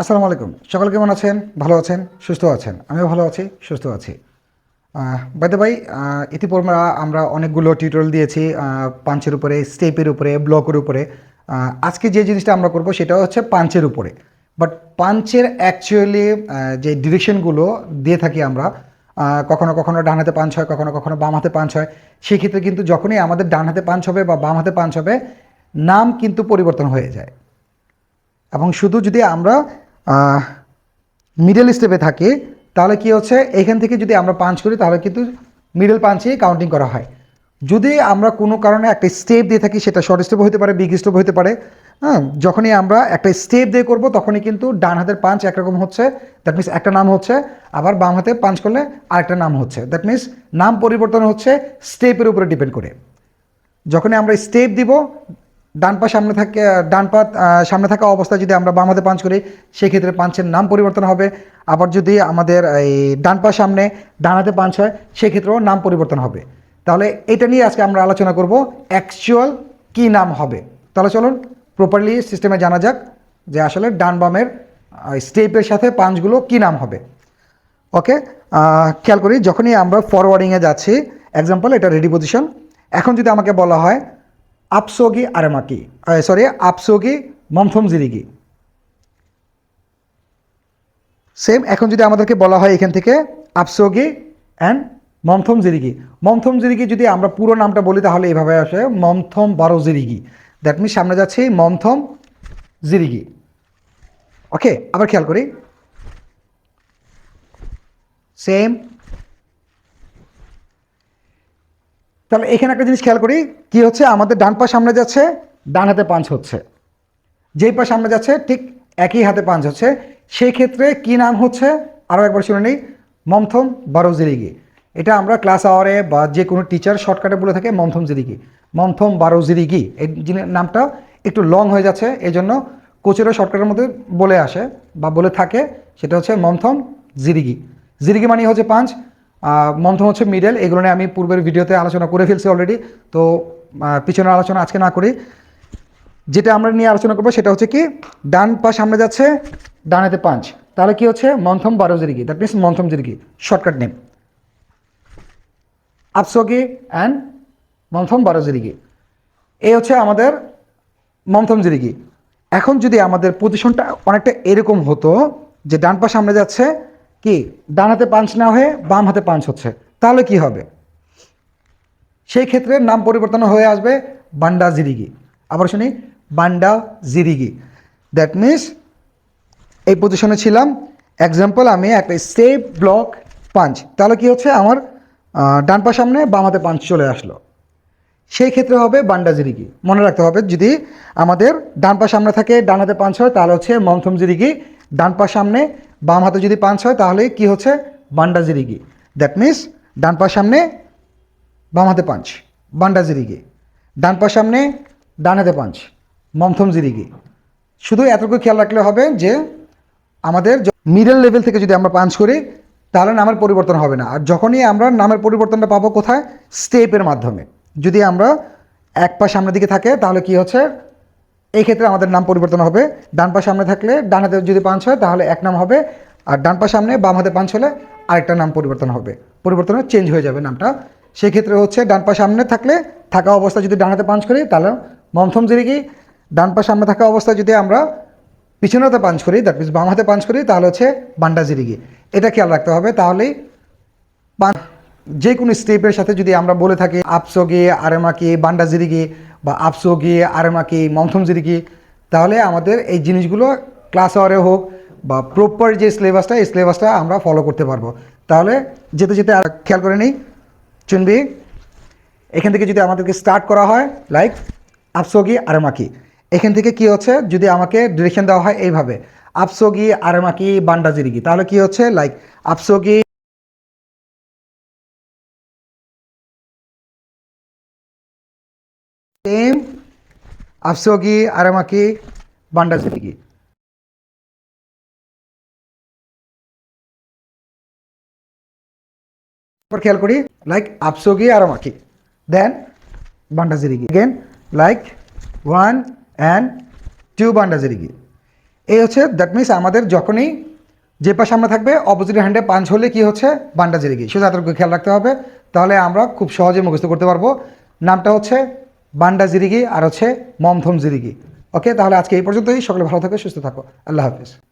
আসসালামু আলাইকুম। সকলে কেমন আছেন? ভালো আছেন? সুস্থ আছেন? আমিও ভালো আছি, সুস্থ আছি। বাইদে ভাই ইতিপূর্বে আমরা অনেকগুলো টিউটোরিয়াল দিয়েছি পাঞ্চের উপরে স্টেপের উপরে ব্লকের উপরে। আজকে যে জিনিসটা আমরা করব সেটা হচ্ছে পাঞ্চের উপরে। বাট পাঞ্চের অ্যাকচুয়ালি যে ডিরেকশনগুলো দিয়ে থাকি আমরা কখনো কখনো ডান হাতে পাঞ্চ হয়, কখনো কখনো বাম হাতে পাঞ্চ হয়, সেক্ষেত্রে কিন্তু যখনই আমাদের ডান হাতে পাঞ্চ হবে বা বাম হাতে পাঞ্চ হবে, নাম কিন্তু পরিবর্তন হয়ে যায়। এবং শুধু যদি আমরা মিডল স্টেপে থাকি, তাহলে কি হচ্ছে? এখান থেকে যদি আমরা পাঞ্চ করি, তাহলে কিন্তু মিডল পাঞ্চেই কাউন্টিং করা হয়। যদি আমরা কোনো কারণে একটা স্টেপ দিয়ে থাকি, সেটা শর্ট স্টেপ হতে পারে বিগ স্টেপ হতে পারে হ্যাঁ যখনই আমরা একটা স্টেপ দিয়ে করব, তখনই কিন্তু ডান হাতের পাঞ্চ একরকম হচ্ছে। দ্যাট মিনস একটা নাম হচ্ছে, আবার বাম হাতে পাঞ্চ করলে আরেকটা নাম হচ্ছে। দ্যাট মিনস নাম পরিবর্তন হচ্ছে স্টেপের উপরে ডিপেন্ড করে। যখনই আমরা স্টেপ দিব ডান পা সামনে থাকে, ডান পা সামনে থাকা অবস্থায় যদি আমরা বাম হাতে পাঞ্চ করি, সেক্ষেত্রে পাঞ্চের নাম পরিবর্তন হবে। আবার যদি আমাদের এই ডান পা সামনে ডান হাতে পাঞ্চ হয়, সেক্ষেত্রেও নাম পরিবর্তন হবে। তাহলে এটা নিয়ে আজকে আমরা আলোচনা করব অ্যাকচুয়াল কি নাম হবে। তাহলে চলুন প্রপারলি সিস্টেমে জানা যাক যে আসলে ডান বামের স্টেপের সাথে পাঞ্চগুলো কি নাম হবে। ওকে খেয়াল করি, যখনই আমরা ফরওয়ার্ডিংয়ে যাচ্ছি এক্সাম্পল এটা রেডি পজিশন এখন যদি আমাকে বলা হয় আপসোগি আরেমাকি সরি আপসোগি মমথম জিরিগি সেম এখন যদি আমাদেরকে বলা হয় এখান থেকে আপসোগি অ্যান্ড মমথম জিরিগি মমথম জিরিগি যদি আমরা পুরো নামটা বলি, তাহলে এভাবে আসে মমথম বারো জিরিগি দ্যাট মিনস সামনে যাচ্ছি মমথম জিরিগি ওকে আবার খেয়াল করি। সেম তাহলে এখানে একটা জিনিস খেয়াল করি, কি হচ্ছে? আমাদের ডান পা সামনে যাচ্ছে, ডান হাতে পাঞ্চ হচ্ছে। যেই পা সামনে যাচ্ছে, ঠিক একই হাতে পাঞ্চ হচ্ছে। সেই ক্ষেত্রে কি নাম হচ্ছে? আরও একবার শুনে নিই মমথম বারোজিরিগি। এটা আমরা ক্লাস আওয়ারে বা যে কোনো টিচার শর্টকাটে বলে থাকে মমথম জিরিগি মমথম বারোজিরিগি, এই নামটা একটু লং হয়ে যাচ্ছে এই জন্য কোচেরও শর্টকাটের মধ্যে বলে আসে বা বলে থাকে, সেটা হচ্ছে মমথম জিরিগি জিরিগি মানে হচ্ছে পাঞ্চ মন্থন হচ্ছে মিডল এগুলো নিয়ে আমি পূর্বের ভিডিওতে আলোচনা করে ফেলছি অলরেডি তো পিছনের আলোচনা আজকে না করি। যেটা আমরা নিয়ে আলোচনা করব সেটা হচ্ছে কি, ডান পা সামনে যাচ্ছে ডান হাতে পাঞ্চ তাহলে কি হচ্ছে? মন্থম বারো জিরিগি। দ্যাট মিনস মন্থম জিরিগি। শর্টকাট নেম আপসোগি অ্যান্ড মন্থম বারো জিরিগি। এই হচ্ছে আমাদের মন্থম জিরিগি। এখন যদি আমাদের পজিশনটা অনেকটা এরকম হতো, যে ডান পা সামনে যাচ্ছে কি, ডান হাতে পাঞ্চ না হয়ে বাম হাতে পাঞ্চ হচ্ছে। তাহলে কি হবে? সেই ক্ষেত্রে নাম পরিবর্তন হয়ে আসবে বান্ডা জিরিগি আবার শুনি বান্ডা জিরিগি দ্যাট মিনস এই পজিশনে ছিলাম। এক্সাম্পল আমি একটা স্টেপ ব্লক পাঞ্চ তাহলে কি হচ্ছে? আমার ডান পা সামনে বাম হাতে পাঞ্চ চলে আসলো। সেই ক্ষেত্রে হবে বান্ডা জিরিগি মনে রাখতে হবে, যদি আমাদের ডান পা সামনে থাকে, ডান হাতে পাঞ্চ হয়, তাহলে হচ্ছে মন্থম জিরিগি ডান পা সামনে বাম হাতে যদি পাঞ্চ হয়, তাহলে কি হচ্ছে? বান্ডা জিরিগি দ্যাট মিনস ডান পা সামনে বাম হাতে পাঞ্চ। বান্ডা জিরিগি ডান পা সামনে ডান হাতে পাঞ্চ। মমথম জিরিগি শুধু এতটুকু খেয়াল রাখলে হবে যে, আমাদের মিডল লেভেল থেকে যদি আমরা পাঞ্চ করি, তাহলে নামের পরিবর্তন হবে না। আর যখনই আমরা নামের পরিবর্তনটা পাবো কোথায়? স্টেপের মাধ্যমে। যদি আমরা এক পা সামনের দিকে থাকে, তাহলে কি হচ্ছে? এই ক্ষেত্রে আমাদের নাম পরিবর্তন হবে। ডান পা সামনে থাকলে ডান হাতে যদি পাঞ্চ হয়, তাহলে এক নাম হবে। আর ডান পা সামনে বাম হাতে পাঞ্চ হলে আরেকটা নাম পরিবর্তন হবে। পরিবর্তনে চেঞ্জ হয়ে যাবে নামটা। সেক্ষেত্রে হচ্ছে ডান পা সামনে থাকলে থাকা অবস্থা যদি ডান হাতে পাঞ্চ করি, তাহলে মন্থম জিরিগি ডান পা সামনে থাকা অবস্থায় যদি আমরা পিছনে হাতে পাঞ্চ করি দ্যাট মিনস বাম হাতে পাঞ্চ করি, তাহলে হচ্ছে বান্ডা জিরিগি এটা খেয়াল রাখতে হবে। তাহলেই যে কোনো স্টেপের সাথে যদি আমরা বলে থাকি, আপসোগি, আরেমাকি বান্ডাজিরিগি বা আপসোগি আরেমাকি মন্থমজিরিগি তাহলে আমাদের এই জিনিসগুলো ক্লাস আওয়ারে হোক বা প্রপার যে সিলেবাসটা এই সিলেবাসটা আমরা ফলো করতে পারব। তাহলে যেতে যেতে আর খেয়াল করে নিই। চুনবি, এখান থেকে যদি আমাদেরকে স্টার্ট করা হয় লাইক আপসোগি আরেমাকি এখান থেকে কি হচ্ছে, যদি আমাকে ডিরেকশন দেওয়া হয় এইভাবে আপসোগি আরেমাকি বান্ডাজিরিগি তাহলে কি হচ্ছে লাইক আপসোগি আপসোগি আরামাকি বান্ডাজিরিগি এবার খেয়াল করি লাইক আপসোগি আরামাকি। দেন বান্ডাজিরিগি again like one and two বান্ডাজিরিগি এই হচ্ছে দ্যাট মিনস আমাদের যখনই যে পাশে আমরা থাকবে অপোজিট হ্যান্ডে পাঞ্চ হলে কি হচ্ছে? বান্ডা জিরিগি শুধু এতটুকু খেয়াল রাখতে হবে, তাহলে আমরা খুব সহজে মুখস্থ করতে পারব। নামটা হচ্ছে বান্ডা জিরিগি আর হচ্ছে মমথম জিরিগি। ওকে, তাহলে আজকে এই পর্যন্তই। সকলে ভালো থাকো, সুস্থ থাকো। আল্লাহ হাফিজ।